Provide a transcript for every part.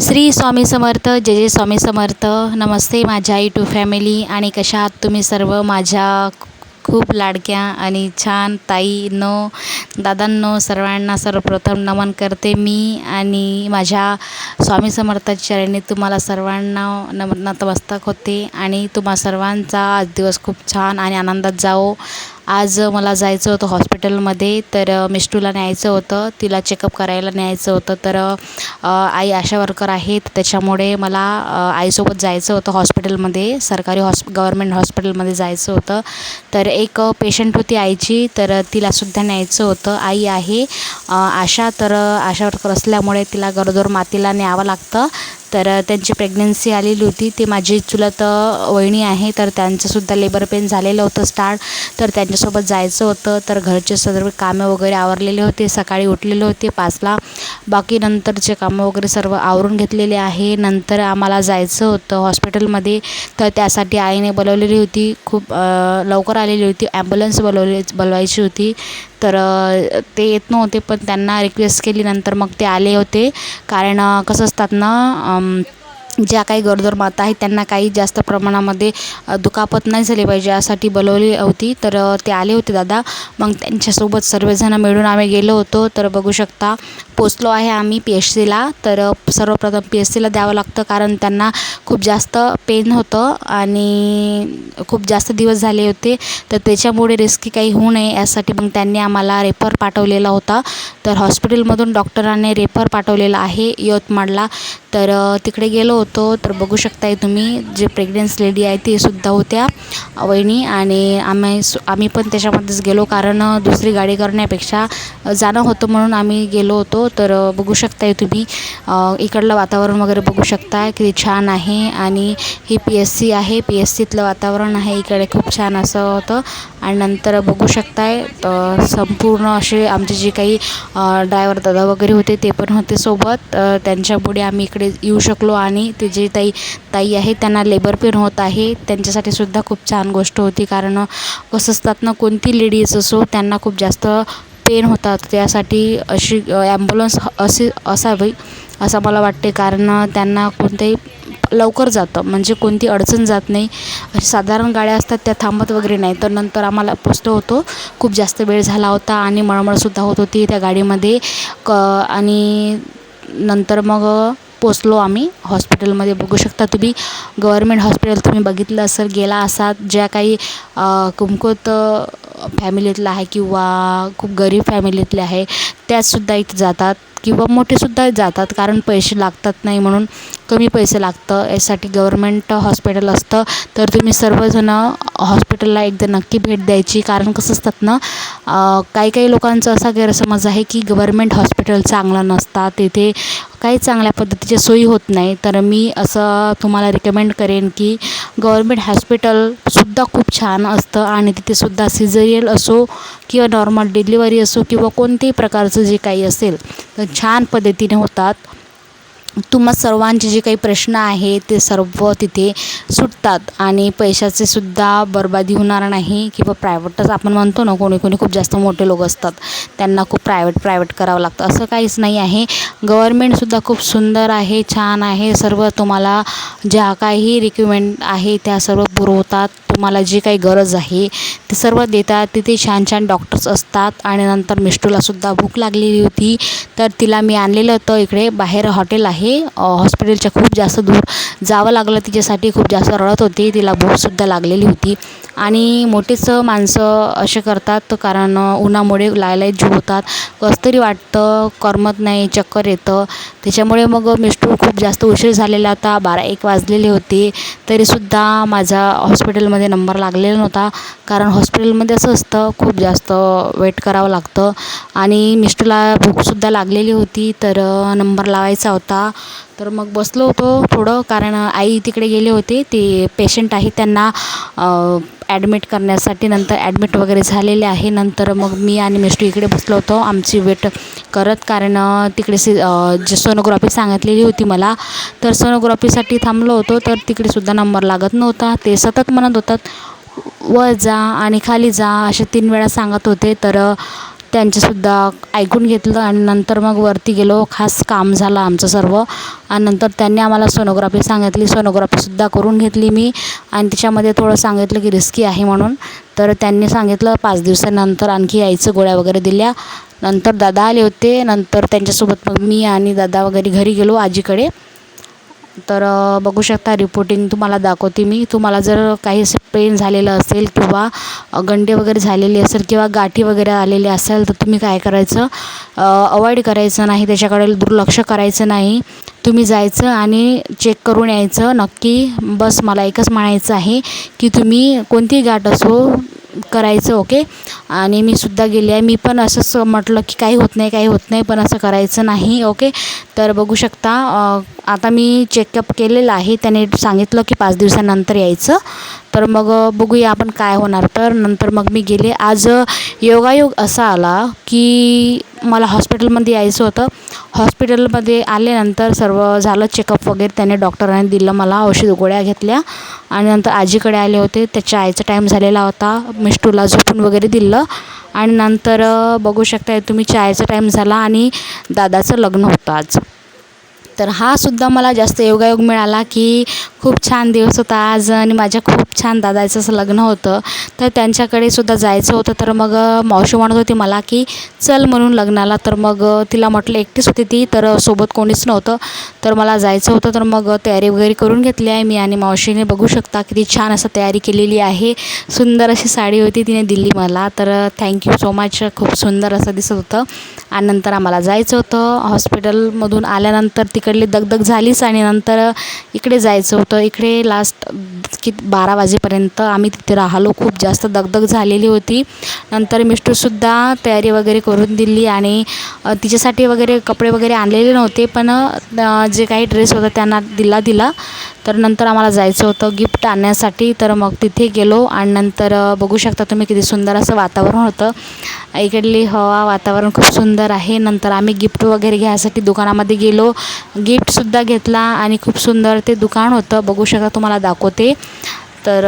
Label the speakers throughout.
Speaker 1: श्री स्वामी समर्थ जय जय स्वामी समर्थ. नमस्ते माझ्या YouTube family आणि कशा आहात तुम्ही सर्व? माझ्या खूप लाडक्या आणि छान ताईनो दादांनो सर्वांना सर्वप्रथम नमन करते मी आणि माझ्या स्वामी समर्थाच्या चरणी तुम्हाला सर्वांना नम नतमस्तक होते आणि तुम्हा सर्वांचा आज दिवस खूप छान आणि आनंदात जाओ आज मला जायचं होतं हॉस्पिटलमध्ये तर मिष्टूला न्यायचं होतं तिला चेकअप करायला न्यायचं होतं तर आई आशा वर्कर आहेत त्याच्यामुळे मला आईसोबत जायचं होतं हॉस्पिटलमध्ये सरकारी हॉस् गव्हर्मेंट हॉस्पिटलमध्ये जायचं होतं. तर एक पेशंट होती आईची तर तिलासुद्धा न्यायचं होतं. आई आहे आशा तर आशा वर्कर असल्यामुळे तिला गरोदर मातीला न्यावं लागतं. तर त्यांची प्रेग्नन्सी आलेली होती. ती माझी चुलत वहिणी आहे. तर त्यांचंसुद्धा लेबर पेन झालेलं होतं स्टार्ट तर त्यांच्यासोबत जायचं होतं. तर घरचे सर्व कामं वगैरे आवरलेले होते. सकाळी उठलेले होते पाचला. बाकी नंतरचे कामं वगैरे सर्व आवरून घेतलेले आहे. नंतर आम्हाला जायचं होतं हॉस्पिटलमध्ये तर त्यासाठी आईने बोलवलेली होती. खूप लवकर आलेली होती. ॲम्ब्युलन्स बोलवली बोलवायची होती. तर ते येत नव्हते पण त्यांना रिक्वेस्ट केली नंतर मग ते आले होते. कारण कसं असतात ना ज्या काही गरोदर माता आहेत त्यांना काही जास्त प्रमाणामध्ये दुखापत नाही झाली पाहिजे यासाठी बोलवली होती. तर ते आले होते दादा. मग त्यांच्यासोबत सर्वजणं मिळून आम्ही गेलो होतो. तर बघू शकता पोचलो आहे आम्ही पी एच सीला. तर सर्वप्रथम पी एच सीला द्यावं लागतं कारण त्यांना खूप जास्त पेन होतं आणि खूप जास्त दिवस झाले होते. तर त्याच्यामुळे रिस्की काही होऊ नये यासाठी मग त्यांनी आम्हाला रेफर पाठवलेला होता. तर हॉस्पिटलमधून डॉक्टरांनी रेफर पाठवलेला आहे यवतमाळला. तर तिकडे गेलो होतो. तर बघू शकताय तुम्ही जे प्रेग्नन्स लेडी आहे ते सुद्धा होत्या वहिनी. आणि आम्ही आम्ही पण त्याच्यामध्येच गेलो कारण दुसरी गाडी करण्यापेक्षा जाणं होतं म्हणून आम्ही गेलो होतो. तर बघू शकताय तुम्ही इकडलं वातावरण वगैरे बघू शकताय किती छान आहे. आणि ही पी एस सी आहे. पी एस सीतलं वातावरण आहे इकडे खूप छान असं होतं. आणि नंतर बघू शकताय संपूर्ण असे आमचे जे काही ड्रायव्हर दादा वगैरे होते ते पण होते सोबत. त्यांच्यापुढे आम्ही इकडे येऊ शकलो आणि ते जे ताई ताई आहे त्यांना लेबर पेन होत आहे. त्यांच्यासाठी सुद्धा खूप छान गोष्ट होती. कारण कसं असतात ना कोणती लेडीज असो त्यांना खूप जास्त पेन होतात. त्यासाठी अशी ॲम्ब्युलन्स अशी असावी असं मला वाटते. कारण त्यांना कोणत्याही लवकर जातं. म्हणजे कोणती अडचण जात नाही. अशी साधारण गाड्या असतात त्या थांबत वगैरे नाही. तर नंतर आम्हाला पोचलो होतो. खूप जास्त वेळ झाला होता आणि मळमळसुद्धा होत होती त्या गाडीमध्ये. क आणि नंतर मग पोचलो आम्ही. हॉस्पिटलमध्ये बघू शकता तुम्ही. गव्हर्मेंट हॉस्पिटल तुम्ही बघितलं असेल गेला असाल. ज्या काही कमकुवत फॅमिलीतला आहे किंवा खूप गरीब फॅमिलीतले आहे त्यासुद्धा इथे जातात किंवा मोठेसुद्धा जातात कारण पैसे लागतात नाही म्हणून. कमी पैसे लागतं यासाठी गव्हर्मेंट हॉस्पिटल असतं. तर तुम्ही सर्वजणं हॉस्पिटलला एकदा नक्की भेट द्यायची. कारण कसं असतात ना काही काही लोकांचा असा गैरसमज आहे की गव्हर्मेंट हॉस्पिटल चांगलं नसतात. तिथे काही चांगल्या पद्धतीच्या सोयी होत नाही. तर मी असं तुम्हाला रिकमेंड करेन की गव्हर्मेंट हॉस्पिटलसुद्धा खूप छान असतं. आणि तिथेसुद्धा सिझरियल असो किंवा नॉर्मल डिलिव्हरी असो किंवा कोणत्याही प्रकारचं जे काही असेल तर छान पद्धतीने होतात. तुम्हा सर्वांचे जे काही प्रश्न आहे ते सर्व तिथे सुटतात आणि पैशाचे सुद्धा बरबादी होणार नाही किंवा प्रायव्हेटच आपण म्हणतो ना कोणी कोणी खूप जास्त मोठे लोक असतात त्यांना खूप प्रायव्हेट प्रायव्हेट करावं लागतं. असं काहीच नाही आहे. गव्हर्मेंटसुद्धा खूप सुंदर आहे छान आहे. सर्व तुम्हाला ज्या काही रिक्युमेंट आहे त्या सर्व पुरवतात. तुम्हाला जी काही गरज आहे ते सर्व देतात. तिथे छान छान डॉक्टर्स असतात आणि नंतर मिष्टूलासुद्धा भूक लागलेली होती. तर तिला मी आणलेलं होतं इकडे बाहेर हॉटेल आहे. हॉस्पिटलच्या खूप जास्त दूर जावं लागलं तिच्यासाठी खूप जास्त रडत होती. तिला भूकसुद्धा लागलेली होती. आणि मोठेच माणसं असे करतात कारण उन्हामुळे लायलाय जीव होतात कसं तरी वाटतं करमत नाही चक्कर येतं. त्याच्यामुळे मग मिस्टू खूप जास्त उशीर झालेला होता. बारा एक वाजलेले होते. तरीसुद्धा माझा हॉस्पिटलमध्ये नंबर लागलेला नव्हता. कारण हॉस्पिटलमध्ये असं असतं खूप जास्त वेट करावं लागतं. आणि मिस्टूला भूकसुद्धा लागलेली होती तर नंबर लावायचा होता. तर मग बसलो होतो थोडं कारण आई तिकडे गेले होते. ते पेशंट आहे त्यांना ॲडमिट करण्यासाठी नंतर ॲडमिट वगैरे झालेले आहे. नंतर मग मी आणि मिस्टू इकडे बसलो होतो. आमची वेट करत कारण तिकडे सी जे सोनोग्राफी सांगितलेली होती मला तर सोनोग्राफीसाठी थांबलो होतो. तर तिकडेसुद्धा नंबर लागत नव्हता. ते सतत म्हणत होतात वर जा आणि खाली जा असे तीन वेळा सांगत होते. तर त्यांचेसुद्धा ऐकून घेतलं आणि नंतर मग वरती गेलो. खास काम झालं आमचं सर्व. आणि नंतर त्यांनी आम्हाला सोनोग्राफी सांगितली. सोनोग्राफीसुद्धा करून घेतली मी. आणि त्याच्यामध्ये थोडं सांगितलं की रिस्की आहे म्हणून. तर त्यांनी सांगितलं पाच दिवसानंतर आणखी यायचं गोळ्या वगैरे दिल्या. नंतर दादा आले होते. नंतर त्यांच्यासोबत मग मी आणि दादा वगैरे घरी गेलो आजीकडे. तर बघू शकता रिपोर्टिंग तुम्हाला दाखवते मी. तुम्हाला जर काही असं पेन झालेलं असेल किंवा गंडे वगैरे झालेले असेल किंवा गाठी वगैरे आलेले असेल तर तुम्ही काय करायचं? अवॉइड करायचं नाही. त्याच्याकडे दुर्लक्ष करायचं नाही. तुम्ही जायचं आणि चेक करून यायचं. नक्की बस मला एकच म्हणायचं आहे की तुम्ही कोणतीही गाठ असो करायचं ओके आणि मी सुद्धा गेले आहे. मी पण असंच म्हटलं की काही होत नाही काही होत नाही पण असं करायचं नाही ओके तर बघू शकता आता मी चेकअप केलेलं आहे. त्याने सांगितलं की पाच दिवसानंतर यायचं. तर मग बघूया आपण काय होणार. तर नंतर मग मी गेले. आज योगायोग असा आला की मला हॉस्पिटलमध्ये यायचं होतं. हॉस्पिटलमध्ये आल्यानंतर सर्व झालं चेकअप वगैरे त्याने डॉक्टरांनी दिलं मला औषध गोळ्या घेतल्या आणि नंतर आजीकडे आले होते. त्याच्या आईचा टाईम झालेला होता. मिष्टूला झोपून वगैरे दिलं आणि नंतर बघू शकताय तुम्ही चायचा टाईम झाला आणि दादाचं लग्न होतं आज. तर हा सुद्धा मला जास्त योगायोग मिळाला की खूप छान दिवस होता आज आणि माझ्या खूप छान दादाचं असं लग्न होतं. तर त्यांच्याकडे सुद्धा जायचं होतं. तर मग मावशी म्हणत होती मला की चल म्हणून लग्नाला. तर मग तिला म्हटलं एकटीच होती ती तर सोबत कोणीच नव्हतं. तर मला जायचं होतं. तर मग तयारी वगैरे करून घेतली आहे मी आणि मावशीने बघू शकता किती छान असं तयारी केलेली आहे. सुंदर अशी साडी होती तिने दिली मला. तर थँक्यू सो मच खूप सुंदर असं दिसत होतं. आणि नंतर आम्हाला जायचं होतं. हॉस्पिटलमधून आल्यानंतर इकडली दगदग झालीच आणि नंतर इकडे जायचं होतं. इकडे लास्ट की बारा वाजेपर्यंत आम्ही तिथे राहिलो. खूप जास्त दगदग झालेली होती. नंतर मिस्टरसुद्धा तयारी वगैरे करून दिली आणि तिच्यासाठी वगैरे कपडे वगैरे आणलेले नव्हते. पण जे काही ड्रेस होता त्यांना दिला दिला. तर नंतर आम्हाला जायचं होतं गिफ्ट आणण्यासाठी तर मग तिथे गेलो आणि नंतर बघू शकता तुम्ही किती सुंदर असं वातावरण होतं. इकडली हवा वातावरण खूप सुंदर आहे. नंतर आम्ही गिफ्ट वगैरे घ्यायसाठी दुकानामध्ये गेलो. गिफ्टसुद्धा घेतला आणि खूप सुंदर ते दुकान होतं. बघू शकता तुम्हाला दाखवते. तर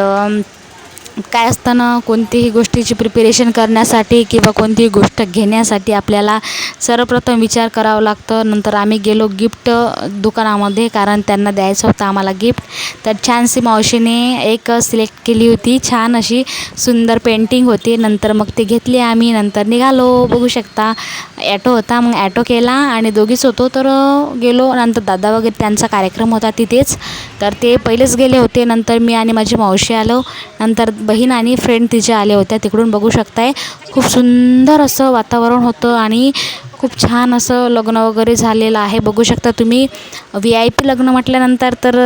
Speaker 1: काय असताना कोणतीही गोष्टीची प्रिपेरेशन करण्यासाठी किंवा कोणतीही गोष्ट घेण्यासाठी आपल्याला सर्वप्रथम विचार करावा लागतं. नंतर आम्ही गेलो गिफ्ट दुकानामध्ये कारण त्यांना द्यायचं होतं आम्हाला गिफ्ट तर छानशी मावशीने एक सिलेक्ट केली होती. छान अशी सुंदर पेंटिंग होती. नंतर मग ते घेतली आम्ही. नंतर निघालो. बघू शकता ॲटो होता. मग ॲटो केला आणि दोघीच होतो. तर गेलो. नंतर दादा वगैरे त्यांचा कार्यक्रम होता तिथेच. तर ते पहिलेच गेले होते. नंतर मी आणि माझी मावशी आलो. नंतर बहीण आणि फ्रेंड तिच्या आले होत्या. तिकडून बघू शकताय. खूप सुंदर असं वातावरण होतं आणि खूप छान असं लग्न वगैरे झालेलं आहे. बघू शकता तुम्ही. व्ही आय पी लग्न म्हटल्यानंतर तर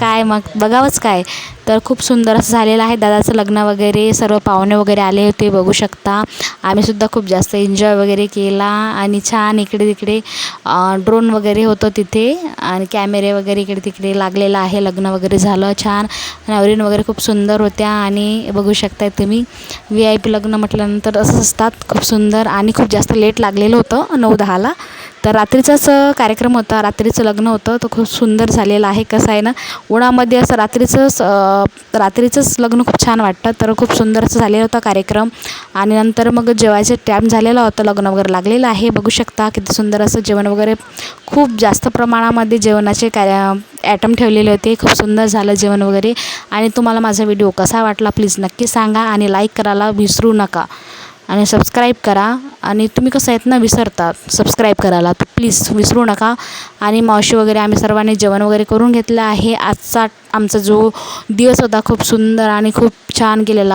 Speaker 1: काय मग? बघावंच काय. तर खूप सुंदर असं झालेलं आहे. दादाचं लग्न वगैरे सर्व पाहुणे वगैरे आले होते बघू शकता. आम्हीसुद्धा खूप जास्त एन्जॉय वगैरे केला आणि छान इकडे तिकडे ड्रोन वगैरे होतं तिथे आणि कॅमेरे वगैरे इकडे तिकडे लागलेलं आहे. लग्न वगैरे झालं छान. नवरीन वगैरे खूप सुंदर होत्या आणि बघू शकताय तुम्ही व्ही आय पी लग्न म्हटल्यानंतर असं असतात. खूप सुंदर आणि खूप जास्त लेट लागलेलं होतं नऊ दहाला. तर रात्रीचाच कार्यक्रम होता रात्रीचं लग्न होतं तर खूप सुंदर झालेलं आहे कसं आहे ना उन्हामध्ये असं रात्रीचंच रात्रीचंच लग्न खूप छान वाटतं तर खूप सुंदर असं झालेला होता कार्यक्रम. आणि नंतर मग जेवायचं टाईम झालेला होता लग्न वगैरे लागलेलं आहे. बघू शकता किती सुंदर असं जेवण वगैरे खूप जास्त प्रमाणामध्ये जेवणाचे काय ॲटम ठेवलेले होते. खूप सुंदर झालं जेवण वगैरे. आणि तुम्हाला माझा व्हिडिओ कसा वाटला प्लीज नक्की सांगा. आणि लाईक करायला विसरू नका. आणि सबस्क्राईब करा. आणि तुम्ही कसं आहेत ना विसरता सबस्क्राईब करायला. तर प्लीज विसरू नका. आणि मावशी वगैरे आम्ही सर्वांनी जेवण वगैरे करून घेतलं आहे. आजचा आमचा जो दिवस होता खूप सुंदर आणि खूप छान गेलेला.